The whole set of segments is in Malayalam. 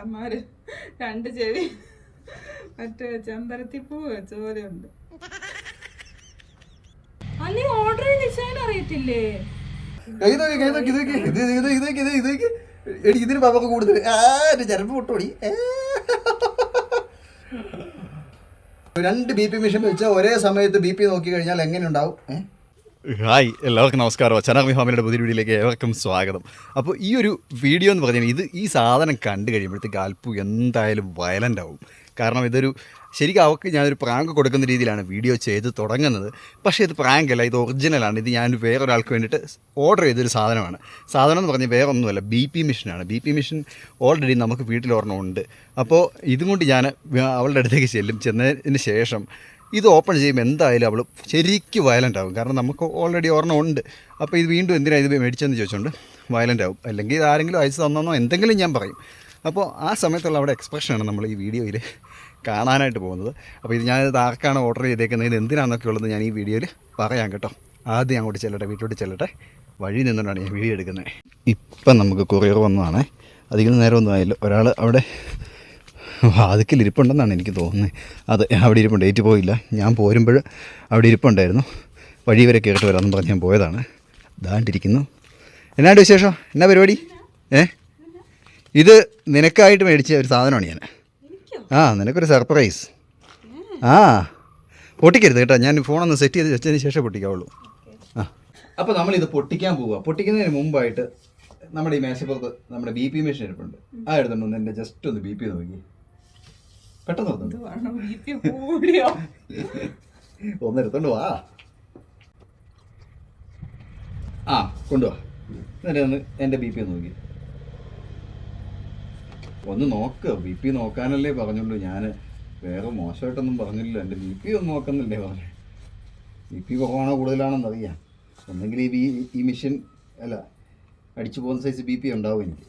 പൊട്ടന്മാര് രണ്ട് ചെവി. മറ്റേ ചെമ്പരത്തിപ്പൂ വെച്ച ഉണ്ട് അല്ലെ ഓർഡർ ചെയ്ത് ഡിസൈൻ അറിയത്തില്ലേ? ഇതിന് പാപ്പൊക്കെ കൂടുതൽ. ആ പൊട്ടോടി രണ്ട് ബി പി മെഷീൻ വെച്ചാൽ ഒരേ സമയത്ത് ബി പി നോക്കി കഴിഞ്ഞാൽ എങ്ങനെ ഉണ്ടാവും? ഏഹ് ഹായ് എല്ലാവർക്കും നമസ്കാരം. ചനാർമി ഫാമിലിയുടെ പുതിയ വീഡിയോയിലേക്ക് ഏവർക്കും സ്വാഗതം. അപ്പോൾ ഈ ഒരു വീഡിയോ എന്ന് പറഞ്ഞാൽ ഇത് ഈ സാധനം കണ്ടു കഴിയുമ്പോഴത്തേക്ക് അൽപ്പു എന്തായാലും വയലന്റ് ആവും. കാരണം ഇതൊരു ശരിക്കും അവർക്ക് ഞാനൊരു പ്രാങ്ക് കൊടുക്കുന്ന രീതിയിലാണ് വീഡിയോ ചെയ്ത് തുടങ്ങുന്നത്. പക്ഷേ ഇത് പ്രാങ്ക് അല്ല ഇത് ഒറിജിനലാണ് ഇത് ഞാൻ വേറൊരാൾക്ക് വേണ്ടിയിട്ട് ഓർഡർ ചെയ്തൊരു സാധനമാണ്. സാധനം എന്ന് പറഞ്ഞാൽ വേറെ ഒന്നുമല്ല ബി പി മിഷനാണ് ബി പി മിഷൻ ഓൾറെഡി നമുക്ക് വീട്ടിൽ ഉണ്ട്. അപ്പോൾ ഇതും കൊണ്ട് ഞാൻ അവളുടെ അടുത്തേക്ക് ചെല്ലും. ചെന്നതിന് ശേഷം ഇത് ഓപ്പൺ ചെയ്യുമ്പോൾ എന്തായാലും അവൾ ശരിക്കും വയലന്റ് ആകും കാരണം നമുക്ക് ഓൾറെഡി ഒരെണ്ണം ഉണ്ട്. അപ്പോൾ ഇത് വീണ്ടും എന്തിനാണ് ഇത് മേടിച്ചതെന്ന് ചോദിച്ചുകൊണ്ട് വയലന്റ് ആകും അല്ലെങ്കിൽ ഇത് ആരെങ്കിലും അയച്ചു തന്നോ എന്തെങ്കിലും ഞാൻ പറയും. അപ്പോൾ ആ സമയത്തുള്ള അവിടെ എക്സ്പ്രഷനാണ് നമ്മൾ ഈ വീഡിയോയിൽ കാണാനായിട്ട് പോകുന്നത്. അപ്പോൾ ഇത് ഞാനിത് ആർക്കാണ് ഓർഡർ ചെയ്തേക്കുന്നത്? ഇത് എന്തിനാണെന്നൊക്കെ ഉള്ളത് ഞാൻ ഈ വീഡിയോയിൽ പറയാം കേട്ടോ. ആദ്യം അങ്ങോട്ട് ചെല്ലട്ടെ വീട്ടിലോട്ട് ചെല്ലട്ടെ. വഴി നിന്നുകൊണ്ടാണ് ഞാൻ വീഡിയോ എടുക്കുന്നത്. ഇപ്പം നമുക്ക് കൊറിയർ വന്നതാണേ. അധികം നേരം ഒന്നും ആയില്ല ഒരാൾ അവിടെ വാതിക്കൽ ഇരിപ്പുണ്ടെന്നാണ് എനിക്ക് തോന്നുന്നത്. അത് അവിടെ ഇരിപ്പുണ്ട് ഏറ്റു പോയില്ല. ഞാൻ പോരുമ്പോൾ അവിടെ ഇരിപ്പുണ്ടായിരുന്നു. വഴി വരെ കേട്ട് വരാമെന്ന് പറഞ്ഞ് ഞാൻ പോയതാണ്. ദാണ്ടിരിക്കുന്നു എന്നാണ്ട് വിശേഷം? എന്നാ പരിപാടി? ഏ? ഇത് നിനക്കായിട്ട് മേടിച്ച ഒരു സാധനമാണ് ഞാൻ. ആ നിനക്കൊരു സർപ്രൈസ്. ആ പൊട്ടിക്കരുത് കേട്ടോ. ഞാൻ ഫോണൊന്ന് സെറ്റ് ചെയ്ത് വെച്ചതിന് ശേഷം പൊട്ടിക്കാവുള്ളൂ. ആ. അപ്പോൾ നമ്മളിത് പൊട്ടിക്കാൻ പോവുക പൊട്ടിക്കുന്നതിന് മുമ്പായിട്ട് നമ്മുടെ ഈ മേശപ്പുറത്ത് നമ്മുടെ ബി പി മെഷീൻ ഇരിപ്പുണ്ട്. ആ എടുത്തുകൊണ്ട് എന്റെ ജസ്റ്റ് ഒന്ന് ബി പി നോക്കി. പെട്ടെന്ന് നിർത്തുന്നു ബി പി കൂടിയോ? ഒന്ന് വാ. ആ കൊണ്ടുവാ. എന്നിട്ട് ഒന്ന് എന്റെ ബി പി നോക്കി. ഒന്ന് നോക്ക്. ബി പി നോക്കാനല്ലേ പറഞ്ഞുള്ളൂ. ഞാൻ വേറെ മോശമായിട്ടൊന്നും പറഞ്ഞില്ല. എന്റെ ബി പി ഒന്ന് നോക്കുന്നില്ലേ പറഞ്ഞു ബി പി കുറവാണോ കൂടുതലാണെന്ന് അറിയാം ഒന്നെങ്കിൽ ഈ ബി ഈ മെഷീൻ അല്ല അടിച്ചു പോകുന്ന സൈസ് ബി പി ഉണ്ടാവും എനിക്ക്.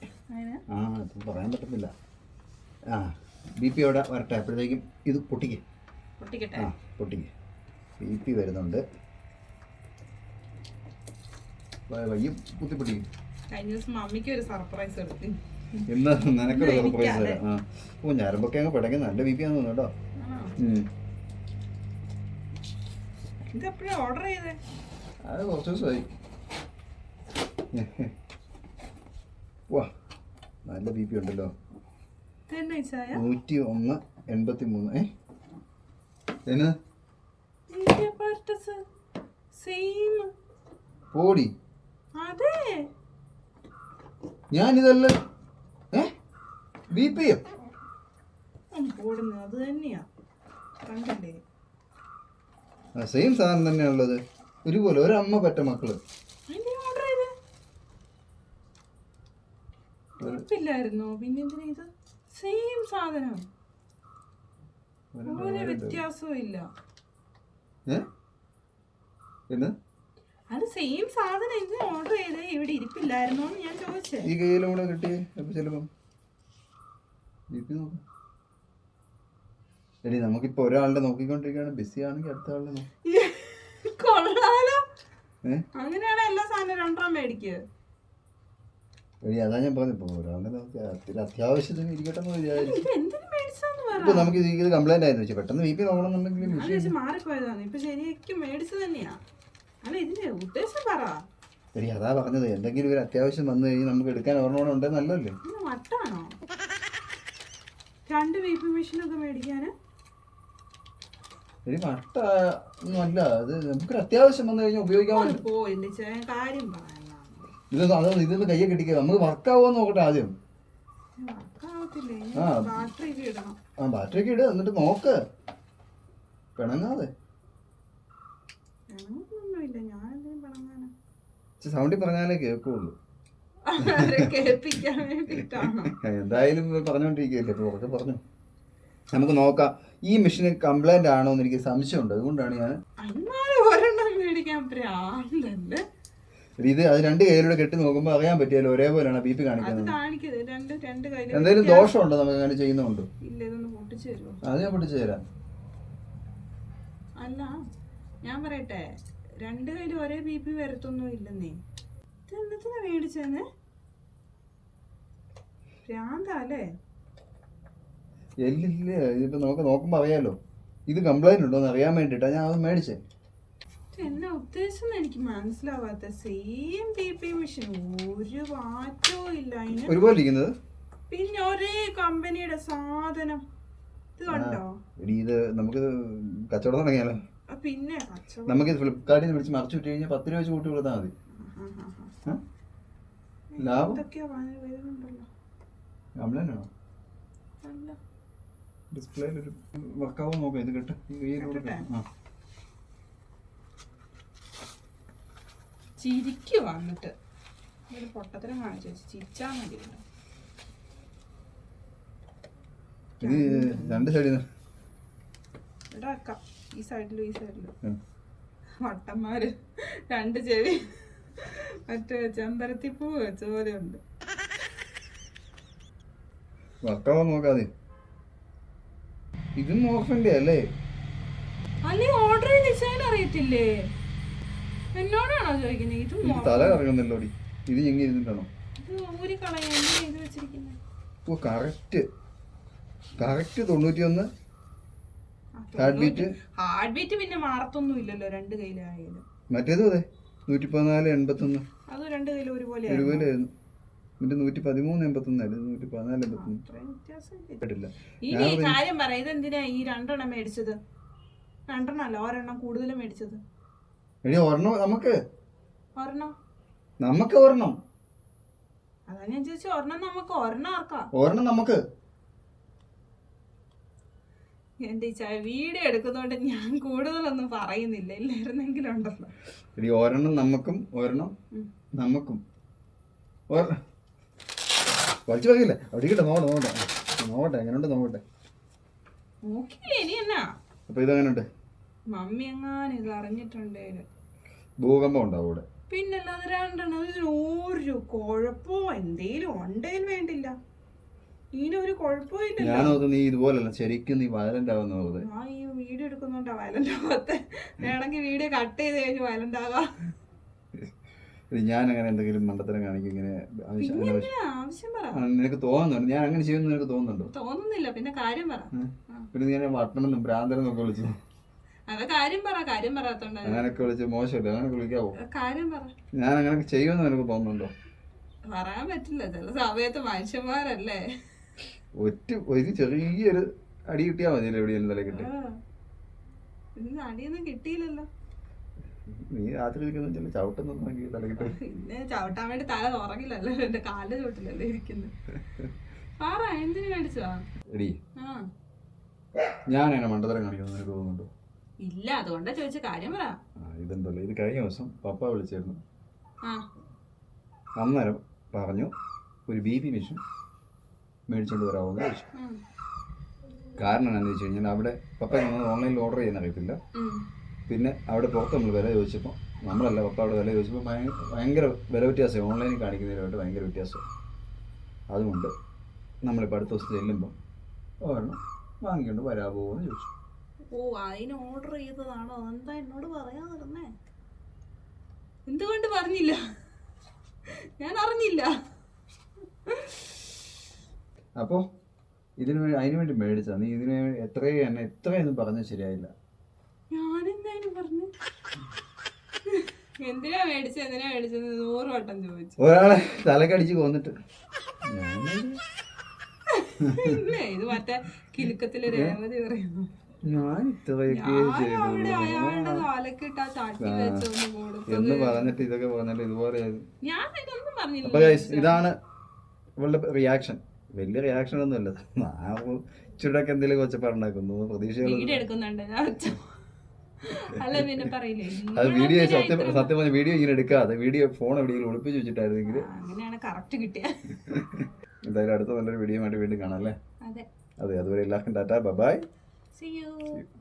ആ ഇപ്പം പറയാൻ പറ്റുന്നില്ല ആ. ബി പി അവിടെ വരട്ടെ. അപ്പോഴത്തേക്കും ഇത് പൊട്ടിക്കേ. പൊട്ടിക്കട്ടെ. ആ പൊട്ടിക്ക്. ബി പി വരുന്നുണ്ട്. വയ്യും വയ്യ. കുത്തി പൊട്ടിക്കും കഴിഞ്ഞ ദിവസം മമ്മിക്ക് ഒരു സർപ്രൈസ് എടുത്തു ഇന്ന് നിനക്കൊരു സർപ്രൈസ് തരാം. ആ. ഓ ഞരമ്പൊക്കെ അങ്ങ് പിടങ്ങി. നല്ല ബി പി ആണെന്ന് കേട്ടോ. ഉം. ഓർഡർ ചെയ്തേ? അത് കുറച്ച് ദിവസമായി. വാ. നല്ല ബി പി ഉണ്ടല്ലോ. നൂറ്റി ഒന്ന് എൺപത്തി മൂന്ന് ഏ? പോടി. ഞാനിതല്ല. ഏ? ബി പി ഓടുന്നത് അത് തന്നെയാ. കണ്ടല്ലേ? ആ സെയിം സാധനം തന്നെയാണുള്ളത്. ഒരുപോലെ ഒരമ്മ പറ്റ മക്കൾ. പിന്നെ സെയിം സാധനം. ഒരു വ്യത്യാസവും ഇല്ല. അത് സെയിം സാധനം എന്തിനാ ഓർഡർ ചെയ്ത് ഇവിടെ ഇരിപ്പില്ലായിരുന്നോ ഞാൻ ചോദിച്ചേ. ഈ കയ്യിലും കൂടെ കിട്ടി അപ്പൊ ചിലപ്പം. എടി നമുക്കിപ്പോ ഒരാളുടെ നോക്കിക്കൊണ്ടിരിക്കുകയാണ്. ബിസി ആണെങ്കിൽ അടുത്ത ആളുടെ കൊള്ളാലോ. അങ്ങനെയാണ് എല്ലാ സാധനവും രണ്ടെണ്ണം മേടിക്കുക അതാ ഞാൻ പറഞ്ഞപ്പോ ഒരാളുടെ അത്യാവശ്യത്തിന് ഇരിക്കട്ടെ എന്ന് വിചാരിച്ചു. ഇപ്പൊ നമുക്ക് ഇത് കംപ്ലൈന്റ് ആയിരുന്നു. വെച്ചാൽ പെട്ടെന്ന് ബി പി നോക്കണമെന്നുണ്ടെങ്കിൽ ഞാൻ മെഷീൻ ചോദിച്ചു മാറിപ്പോയതാണ്. ഇപ്പൊ ശരിക്കും മേടിച്ചത് തന്നെയാ. അല്ല ഇതിന്റെ ഉദ്ദേശം പറ. എടി അതാ പറഞ്ഞത്. എന്തെങ്കിലും ഒരു അത്യാവശ്യം വന്നു കഴിഞ്ഞാൽ നമുക്ക് എടുക്കാൻ ഒരെണ്ണം ഉണ്ടെങ്കിൽ നല്ലല്ലേ വട്ടാണോ? രണ്ട് വീപ്പി മെഷീനൊക്കെ മേടിക്കാന്? ഒരു ഒന്നും അല്ല അത് നമുക്കൊരു അത്യാവശ്യം വന്നു കഴിഞ്ഞാൽ ഉപയോഗിക്കാൻ ഒന്ന് കാര്യം പറയാനാണ് ഇത് അത് ഇതൊന്നും കയ്യെ കിട്ടിക്കുക നമുക്ക് വർക്കാവുമെന്ന് നോക്കട്ടെ ആദ്യം. ആ ആ. ബാറ്ററി ഒക്കെ ഇടണം. ആ ബാറ്ററിയൊക്കെ ഇട് എന്നിട്ട് നോക്ക്. പിണങ്ങാതെ. സൗണ്ടിൽ പറഞ്ഞാലേ കേൾക്കുള്ളൂ. എന്തായാലും പറഞ്ഞുകൊണ്ടിരിക്കുകയല്ലേ ഇപ്പൊ കുറച്ച് പറഞ്ഞു. നമുക്ക് നോക്കാം. ഈ മെഷീൻ കംപ്ലൈന്റ് ആണോ എന്ന് എനിക്ക് സംശയമുണ്ട്. അതുകൊണ്ടാണ് ഞാൻ ഇത് അത് രണ്ട് കൈയിലൂടെ കെട്ടി നോക്കുമ്പോൾ അറിയാൻ പറ്റിയല്ലോ ഒരേപോലെയാണ് ബി പി കാണിക്കുന്നത്. എന്തെങ്കിലും ദോഷമുണ്ടോ നമുക്ക് അങ്ങനെ ചെയ്യുന്നുണ്ടോ അത് ഞാൻ പൊട്ടിച്ചു തരാം. അല്ല ഞാൻ പറയട്ടെ. രണ്ട് കയ്യിൽ ഒരേ ബി പി വരത്തൊന്നും ഇല്ലെന്നേ. ഇത് എന്നത്തിനാ മേടിച്ചെന്ന്? ഭ്രാന്താ അല്ലേ? എല്ലില്ല ഇതിപ്പോ നമുക്ക് നോക്കുമ്പോ അറിയാലോ. ഇത് കംപ്ലൈന്റ് ഉണ്ടോ എന്ന് അറിയാൻ വേണ്ടിട്ടാ ഞാൻ അത് മേടിച്ചേ. എന്നാ ഉദ്ദേശം എനിക്ക് മനസ്സിലാവാത്ത സെയിം ബി പി മെഷീൻ ഒരു മാറ്റവും ഇല്ല അതിന്. ഒരുപോലെ ഇരിക്കുന്നത്? പിന്നെ ഒരേ കമ്പനിയുടെ സാധനം. ഇത് കണ്ടോ? ഇത് നമുക്ക് കച്ചവടം തുടങ്ങിയാലോ? ആ, പിന്നെ കച്ചവടം. നമുക്ക് ഫ്ലിപ്കാർട്ടിൽ നിന്ന് വിളിച്ച് മറിച്ചു വിട്ട് കഴിഞ്ഞാൽ പത്ത് രൂപ വെച്ച് കൂട്ടി കൊടുത്താൽ മതി ഏ? ലാഭം? എന്തൊക്കെയാ വ- വരുന്നുണ്ടല്ലോ? കംപ്ലൈന്റ് ആണോ അല്ല. ഡിസ്പ്ലേയിൽ ഒരു വർക്കാവും നോക്കാം ഇത് കിട്ടും. ഈ കിട്ടട്ടെ? കിട്ടും. ആ. ചിരിക്കു വന്നിട്ട്. ഒരു പൊട്ടത്തരം കാണിച്ചു വെച്ച് ചിരിച്ചാ മതി. ഇത് രണ്ട് സൈഡിൽ നിന്ന് ഈ സൈഡിലും ഈ സൈഡിലും വട്ടന്മാര് രണ്ട് ചെവി മറ്റേ ചെമ്പരത്തി പൂ വെച്ച പോലെ ഉണ്ട്. നോക്കാതെ. ഇതും ഓഫറിന്റെ അല്ലേ? അല്ലെ ഓർഡർ ഡിസൈൻ അറിയത്തില്ലേ? എന്നോടാണോ ചോദിക്കുന്നത് ഇത് തല കറങ്ങുന്നല്ലോ ഡി ഇത് ഇങ്ങനെ ഇരുന്നിട്ടാണോ? ഓ കറക്റ്റ് കറക്റ്റ് തൊണ്ണൂറ്റി ഒന്ന് ഹാർട്ട് ബീറ്റ് ഹാർട്ട് ബീറ്റ് പിന്നെ മാറത്തൊന്നും ഇല്ലല്ലോ രണ്ട് കയ്യിലായാലും. മറ്റേതും അതെ. നൂറ്റി പതിനാല് എൺപത്തൊന്ന്. അത് രണ്ട് കയ്യിലും ഒരുപോലെ ഒരുപോലെ ആയിരുന്നു എന്നിട്ട് നൂറ്റി പതിമൂന്ന് എൺപത്തൊന്നല്ല നൂറ്റി പതിനാല് എൺപത്തൊന്ന് കാര്യം പറ ഇതെന്തിനാ ഈ രണ്ടെണ്ണം മേടിച്ചത്? രണ്ടെണ്ണം അല്ല ഒരെണ്ണം കൂടുതൽ മേടിച്ചത്. എടി ഒരെണ്ണം നമുക്ക്. ഒരെണ്ണം. നമുക്ക് ഒരെണ്ണം. അതാ ഞാൻ ചോദിച്ചു ഒരെണ്ണം നമുക്ക് ഒരെണ്ണം ആർക്കാ? ഒരെണ്ണം നമുക്ക്. എന്റെ ഈ ചായ വീഡിയോ എടുക്കുന്നോണ്ട് ഞാൻ കൂടുതലൊന്നും പറയുന്നില്ല. ഇല്ലായിരുന്നെങ്കിലും ഉണ്ടല്ലോ. എടി ഒരെണ്ണം നമുക്കും ഒരെണ്ണം. നമുക്കും. വലിച്ചു വയ്ക്കില്ലേ അടിക്കട്ടെ കിട്ടെ നോക്കട്ടെ നോക്കട്ടെ. നോക്കട്ടെ എങ്ങനെയുണ്ട് നോക്കട്ടെ. നോക്കിയില്ലേ ഇനി എന്നാ? അപ്പൊ ഇതെങ്ങനെയുണ്ട് മമ്മി എങ്ങാനും ഇത് അറിഞ്ഞിട്ടുണ്ടേൽ ഭൂകമ്പം ഉണ്ടാവും ഇവിടെ പിന്നല്ലാതെ രണ്ടെണ്ണം. ഇതിന് ഒരു കുഴപ്പമോ എന്തേലും ഉണ്ടേലും വേണ്ടില്ല. ഇതിനൊരു കുഴപ്പവും ഇല്ലല്ലോ. നീ ഇതുപോലല്ല. ശരിക്കും നീ വയലന്റ് ആവുന്ന നോക്കുന്നത് ഞാൻ ഈ വീഡിയോ എടുക്കുന്നോണ്ടാ വയലന്റ് ആവാത്തെ. വേണമെങ്കിൽ വീഡിയോ കട്ട് ചെയ്ത് കഴിഞ്ഞ് വയലന്റ് ആകാം. ഞാൻ അങ്ങനെ എന്തെങ്കിലും മണ്ടത്തരം കാണിക്കും ഇങ്ങനെ ആവശ്യം- പിന്നെ അനാവശ്യം- എന്തിനാ? ആവശ്യം പറ. ആ, നിനക്ക് തോന്നുന്നുണ്ട്. ഞാൻ അങ്ങനെ ചെയ്യുമെന്ന് നിനക്ക് തോന്നുന്നുണ്ടോ? തോന്നുന്നില്ല. പിന്നെ കാര്യം പറ. പിന്നെ നീ എന്നെ വട്ടണെന്നും ഭ്രാന്തനെന്നും ഒക്കെ വിളിച്ചു. അത് കാര്യം പറ കാര്യം പറയാത്തോണ്ട അങ്ങനെയൊക്കെ വിളിച്ച് മോശമല്ലേ? അങ്ങനെ വിളിക്കാവോ? കാര്യം പറ. ഞാൻ അങ്ങനെ ചെയ്യുമെന്ന് നിനക്ക് തോന്നുന്നുണ്ടോ? പറയാൻ പറ്റില്ല. ചില സമയത്ത് മനുഷ്യന്മാരല്ലേ. ഒറ്റ ഒരു ചെറിയൊരു അടി കിട്ടിയാ മതി എവിടെയെങ്കിലും തലക്കിട്ട് കിട്ടി? ഇതിന് അടിയൊന്നും കിട്ടിയില്ലല്ലോ. നീ രാത്രി ഇരിക്കുന്ന ചവിട്ടുന്നൊന്നും എനിക്ക് തലക്കിട്ട് പിന്നെ ചവിട്ടാൻ വേണ്ടി തല ഉറങ്ങില്ലല്ലോ എന്റെ കാലിന്റെ ചോട്ടിലല്ലേ ഇരിക്കുന്നത് പറ എന്തിനു മേടിച്ചതാ? എടി അങ്ങനെ മണ്ടത്തരം കാണിക്കുന്നു നിനക്ക് തോന്നുന്നുണ്ടോ? ഇല്ല അതുകൊണ്ടാ ചോദിച്ച കാര്യം പറ. ഇതുണ്ടല്ലോ. ഇത് കഴിഞ്ഞ ദിവസം പപ്പ വിളിച്ചിരുന്നു. അന്നേരം പറഞ്ഞു ഒരു ബി പി മെഷീൻ മേടിച്ചോണ്ട് വരാമെന്ന് ചോദിച്ചു. കാരണം എന്താണെന്ന് വെച്ച് കഴിഞ്ഞാൽ അവിടെ പപ്പ നമ്മൾ ഓൺലൈനിൽ ഓർഡർ ചെയ്യാൻ അറിയത്തില്ല പിന്നെ അവിടെ പുറത്ത് നമ്മൾ വില ചോദിച്ചപ്പോൾ നമ്മളല്ല പപ്പ അവിടെ വില ചോദിച്ചപ്പോൾ ഭയ- ഭയങ്കര വില വ്യത്യാസമായി. ഓൺലൈനിൽ കാണിക്കുന്നതിനായിട്ട് ഭയങ്കര വ്യത്യാസം അതുകൊണ്ട് നമ്മളിപ്പോൾ അടുത്ത ദിവസം ചെല്ലുമ്പോൾ ഒരെണ്ണം വാങ്ങിക്കൊണ്ട് വരാമോ എന്ന് ചോദിച്ചു. ഓ അതിന് ഓർഡർ ചെയ്തതാണോ? എന്താ എന്നോട് പറയാതിരുന്നേ എന്തുകൊണ്ട് പറഞ്ഞില്ല? ഞാൻ അറിഞ്ഞില്ല. അപ്പോ ഇതിന് വേണ്ടി അതിന് വേണ്ടി മേടിച്ചാ നീ ഇതിന് വേണ്ടി എത്രയും എന്നെ എത്രയൊന്നും പറഞ്ഞാൽ ശരിയായില്ല. ഞാനെന്തായാലും പറഞ്ഞു? എന്തിനാ മേടിച്ചത്? എന്തിനാ മേടിച്ചത്? നൂറ് വട്ടം ചോദിച്ചു. ഒരാളെ തലക്കടിച്ച് കൊന്നിട്ട്. ഇത് മറ്റേ കിലുക്കത്തിൽ രേവതി പറയുന്നു. ഞാൻ ഇത്രയൊക്കെ എന്ന് പറഞ്ഞിട്ട് ഇതൊക്കെ പറഞ്ഞിട്ട് ഇതുപോലെ അപ്പൊ ഇതാണ് ഇവളുടെ റിയാക്ഷൻ വലിയ റിയാക്ഷൻ ഒന്നും ഒന്നുമല്ല ഇച്ചിരിയൊക്കെ എന്തെങ്കിലും കൊച്ചപ്പാടുണ്ടാക്കുന്നു പ്രതീക്ഷകൾ അത് വീഡിയോ സത്യം സത്യം പറഞ്ഞ വീഡിയോ ഇങ്ങനെ എടുക്കാതെ. വീഡിയോ ഫോൺ എവിടെയെങ്കിലും ഒളിപ്പിച്ച് വെച്ചിട്ടായിരുന്നെങ്കിൽ എന്തായാലും അടുത്ത നല്ലൊരു വീഡിയോ ആയിട്ട് വീണ്ടും കാണാം അല്ലേ? അതെ. അതെ അതുവരെ എല്ലാവർക്കും tata. See you. See you.